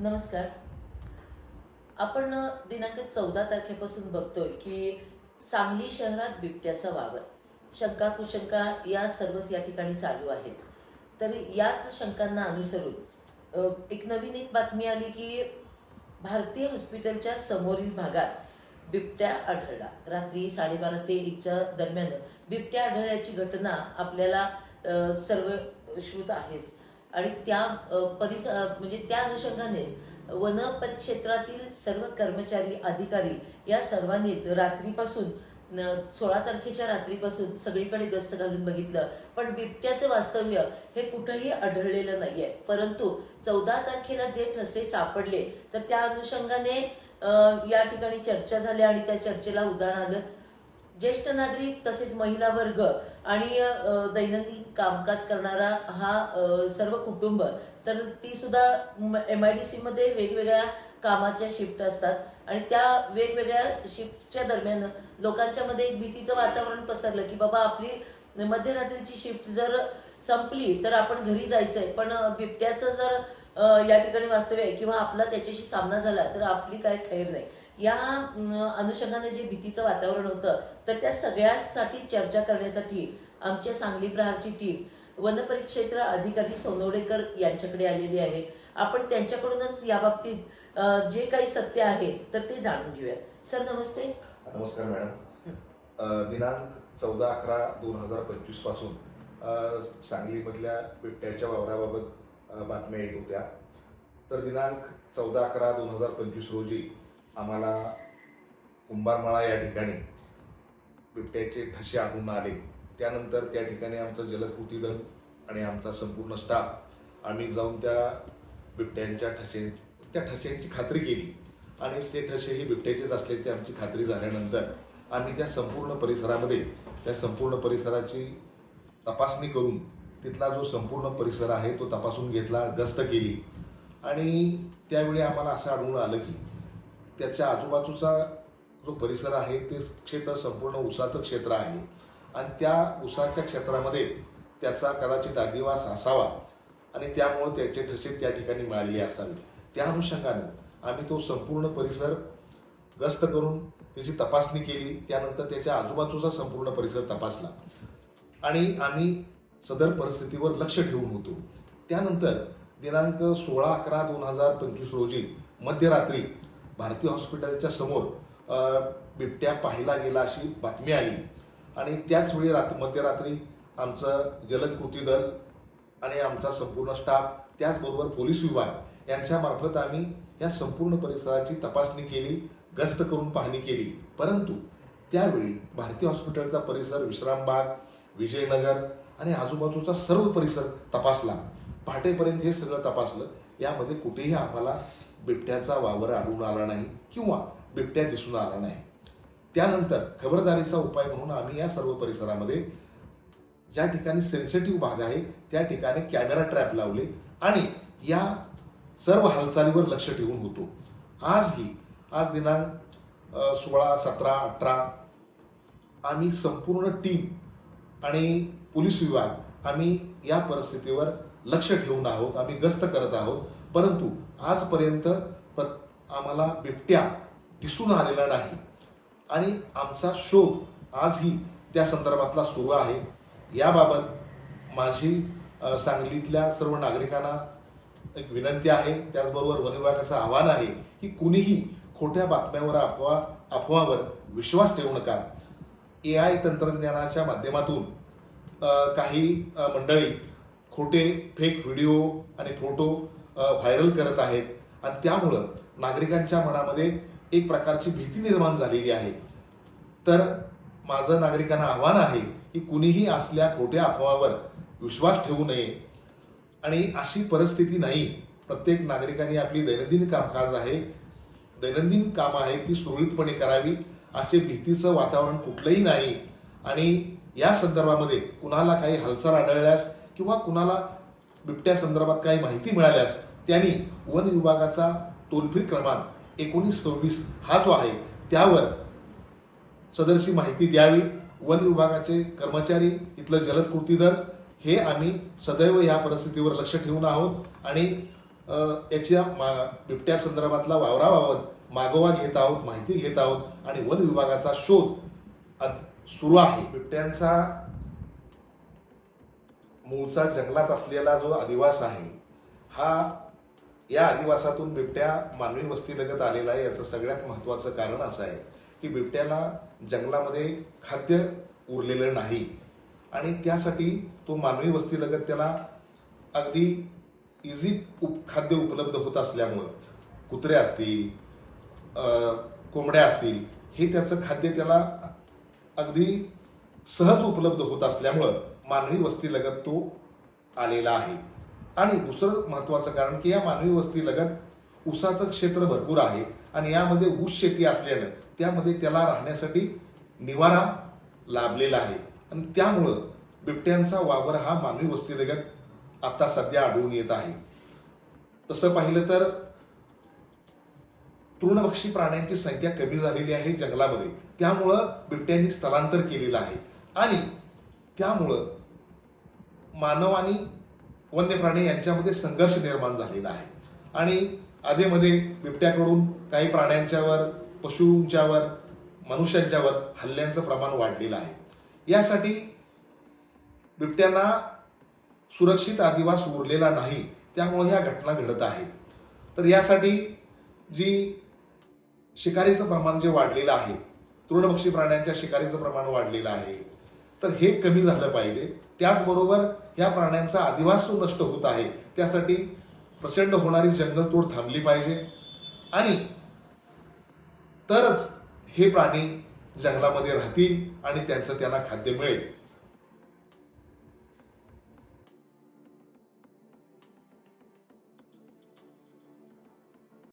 नमस्कार. आपण दिनांक चौदा तारखेपासून बघतोय की सांगली शहरात बिबट्याचा वावर. शंका कुशंका या सर्वच या ठिकाणी चालू आहेत. तर याच शंकांना अनुसरून एक नवीन एक बातमी आली की भारतीय हॉस्पिटलच्या समोरील भागात बिबट्या आढळला. रात्री साडेबारा ते एकच्या दरम्यान बिबट्या आढळल्याची घटना आपल्याला सर्व श्रुत आहेच. आणि त्या अ, परिसर म्हणजे त्या अनुषंगानेच वन परिक्षेत्रातील सर्व कर्मचारी अधिकारी या सर्वांनीच रात्रीपासून सोळा तारखेच्या रात्रीपासून सगळीकडे गस्त घालून बघितलं. पण बिबट्याचं वास्तव्य हे कुठंही आढळलेलं नाहीये. परंतु चौदा तारखेला जे ठसे सापडले तर त्या अनुषंगाने या ठिकाणी चर्चा झाल्या आणि त्या चर्चेला उदाहरण आलं. ज्येष्ठ नागरिक तसेच महिला वर्ग आणि दैनंदिन कामकाज करणारा हा सर्व कुटुंब तर ती सुद्धा एम आय डी सी मध्ये वेगवेगळ्या कामाच्या शिफ्ट असतात. आणि त्या वेगवेगळ्या शिफ्टच्या दरम्यान लोकांच्या मध्ये एक भीतीचं वातावरण पसरलं की बाबा आपली मध्यरात्रीची शिफ्ट जर संपली तर आपण घरी जायचंय. पण बिबट्याचं जर या ठिकाणी वास्तव्य आहे किंवा आपला त्याच्याशी सामना झाला तर आपली काय खैर नाही. या अनुषंगाने जे भीतीचं वातावरण होतं तर त्या सगळ्यासाठी चर्चा करण्यासाठी आमच्या सांगली प्रहारची टीम वनपरिक्षेत्र अधिकारी सोनवडेकर यांच्याकडे आलेली आहे. आपण त्यांच्याकडूनच या बाबतीत अं, जे काही सत्य आहे तर ते जाणून घेऊया सर नमस्ते. नमस्कार मॅडम. दिनांक चौदा अकरा दोन हजार पंचवीसपासून सांगलीमधल्या बिबट्याच्या वावराबाबत बातम्या येत होत्या. तर दिनांक चौदा अकरा दोन हजार पंचवीस रोजी आम्हाला कुंभारमाळा या ठिकाणी बिबट्याचे ठसे आढळून आले. त्यानंतर त्या ठिकाणी आमचं जलकृती दल आणि आमचा संपूर्ण स्टाफ आम्ही जाऊन त्या बिबट्यांच्या ठसे त्या ठश्यांची खात्री केली. आणि ते ठसे हे बिबट्याचेच असल्याची आमची खात्री झाल्यानंतर आम्ही त्या संपूर्ण परिसरामध्ये त्या संपूर्ण परिसराची तपासणी करून तिथला जो संपूर्ण परिसर आहे तो तपासून घेतला गस्त केली. आणि त्यावेळी आम्हाला असं आढळून आलं की त्याच्या आजूबाजूचा जो परिसर आहे ते क्षेत्र संपूर्ण उसाचं क्षेत्र आहे. आणि त्या उसाच्या क्षेत्रामध्ये त्याचा कदाचित आदिवास असावा. आणि त्यामुळं त्याचे ठसे त्या ठिकाणी मिळालेले असावे. त्या अनुषंगानं आम्ही तो संपूर्ण परिसर गस्त करून त्याची तपासणी केली. त्यानंतर त्याच्या आजूबाजूचा संपूर्ण परिसर तपासला. आणि आम्ही सदर परिस्थितीवर लक्ष ठेवून होतो. त्यानंतर दिनांक सोळा अकरा दोन हजार पंचवीस रोजी मध्यरात्री भारतीय हॉस्पिटलच्या समोर बिबट्या पाहिला गेला अशी बातमी आली. आणि त्याचवेळी रात्र रात मध्यरात्री आमचं जलद कृती दल आणि आमचा संपूर्ण स्टाफ त्याचबरोबर पोलीस विभाग यांच्यामार्फत आम्ही या संपूर्ण परिसराची तपासणी केली गस्त करून पाहणी केली. परंतु त्यावेळी भारती हॉस्पिटलचा परिसर विश्रामबाग विजयनगर आणि आजूबाजूचा सर्व परिसर तपासला. पहाटेपर्यंत हे सगळं तपासलं. यामध्ये कुठेही आम्हाला बिबट्याचा वावर आढळून आला नाही किंवा बिबट्या दिसून आला नाही. त्यानंतर खबरदारीचा उपाय म्हणून आम्ही या सर्व परिसरामध्ये ज्या ठिकाणी सेन्सिटिव्ह भाग आहे त्या ठिकाणी कॅमेरा ट्रॅप लावले आणि या सर्व हालचालीवर लक्ष ठेवून होतो. आजही आज दिनांक सोळा सतरा अठरा आम्ही संपूर्ण टीम आणि पोलीस विभाग आम्ही या परिस्थितीवर लक्ष ठेवून आहोत. आम्ही गस्त करत आहोत. परंतु आजपर्यंत प्र- आम्हाला बिबट्या दिसून आलेला नाही. आणि आमचा शोध आजही त्या संदर्भातला सुरू आहे. याबाबत माझी सांगलीतल्या सर्व नागरिकांना एक विनंती आहे. त्याचबरोबर वन विभागाचं आव्हान आहे की कुणीही खोट्या बातम्यावर अफवा अफवावर विश्वास ठेवू नका. ए आय तंत्रज्ञानाच्या माध्यमातून काही मंडळी खोटे फेक व्हिडिओ आणि फोटो व्हायरल करत आहेत. आणि त्यामुळं नागरिकांच्या मनामध्ये एक प्रकारची भीती निर्माण झालेली आहे. तर माझं नागरिकांना आव्हान आहे की कुणीही असल्या खोट्या अफवावर विश्वास ठेवू नये. आणि अशी परिस्थिती नाही. प्रत्येक नागरिकांनी आपली दैनंदिन कामकाज आहे दैनंदिन कामं आहे ती सुरळीतपणे करावी असे भीतीचं वातावरण कुठलंही नाही. आणि या संदर्भामध्ये कुणाला काही हालचाल आढळल्यास किंवा कुणाला बिबट्या संदर्भात काही माहिती मिळाल्यास त्यांनी वन विभागाचा टोलफ्री क्रमांक एकोणीस सव्वीस हा जो आहे त्यावर सदरची माहिती द्यावी. वन विभागाचे कर्मचारी इथलं जलद कृती दल हे आम्ही सदैव या परिस्थितीवर लक्ष ठेवून आहोत. आणि याच्या मा बिबट्या संदर्भातला वावराबाबत मागोवा घेत आहोत माहिती घेत आहोत. आणि वन विभागाचा शोध सुरू आहे. बिबट्यांचा मूळचा जंगलात असलेला जो आदिवास आहे हा या अधिवासातून बिबट्या मानवी वस्तीलगत आलेला आहे. याचं सगळ्यात महत्त्वाचं कारण असं आहे की बिबट्याला जंगलामध्ये खाद्य उरलेलं नाही आणि त्यासाठी तो मानवी वस्तीलगत त्याला अगदी इझी उप खाद्य उपलब्ध होत असल्यामुळं कुत्रे असतील कोंबड्या असतील हे त्याचं खाद्य त्याला अगदी सहज उपलब्ध होत असल्यामुळं मानवी वस्तीलगत तो आलेला आहे. आणि दुसरं महत्त्वाचं कारण की या मानवी वस्तीलगत ऊसाचं क्षेत्र भरपूर आहे आणि यामध्ये ऊस शेती असल्यानं त्यामध्ये त्याला राहण्यासाठी निवारा लाभलेला आहे. आणि त्यामुळं बिबट्यांचा वावर हा मानवी वस्तीलगत आता सध्या आढळून येत आहे. तसं पाहिलं तर तृणभक्षी प्राण्यांची संख्या कमी झालेली आहे जंगलामध्ये. त्यामुळं बिबट्यांनी स्थलांतर केलेलं आहे. आणि त्यामुळं मानव आणि वन्य प्राणी यांच्यामध्ये संघर्ष निर्माण झालेला आहे. आणि आधेमध्ये बिबट्याकडून काही प्राण्यांच्यावर पशूंच्यावर मनुष्यांच्यावर हल्ल्यांचं प्रमाण वाढलेलं आहे. यासाठी बिबट्यांना सुरक्षित आदिवास उरलेला नाही. त्यामुळे ह्या घटना घडत आहेत. तर यासाठी जी शिकारीचं प्रमाण जे वाढलेलं आहे तृणभक्षी प्राण्यांच्या शिकारीचं प्रमाण वाढलेलं आहे तर हे कमी झालं पाहिजे. त्याचबरोबर ह्या प्राण्यांचा अधिवास जो नष्ट होत आहे त्यासाठी प्रचंड होणारी जंगलतोड थांबली पाहिजे. आणि तरच हे प्राणी जंगलामध्ये राहतील आणि त्यांचं त्यांना खाद्य मिळेल.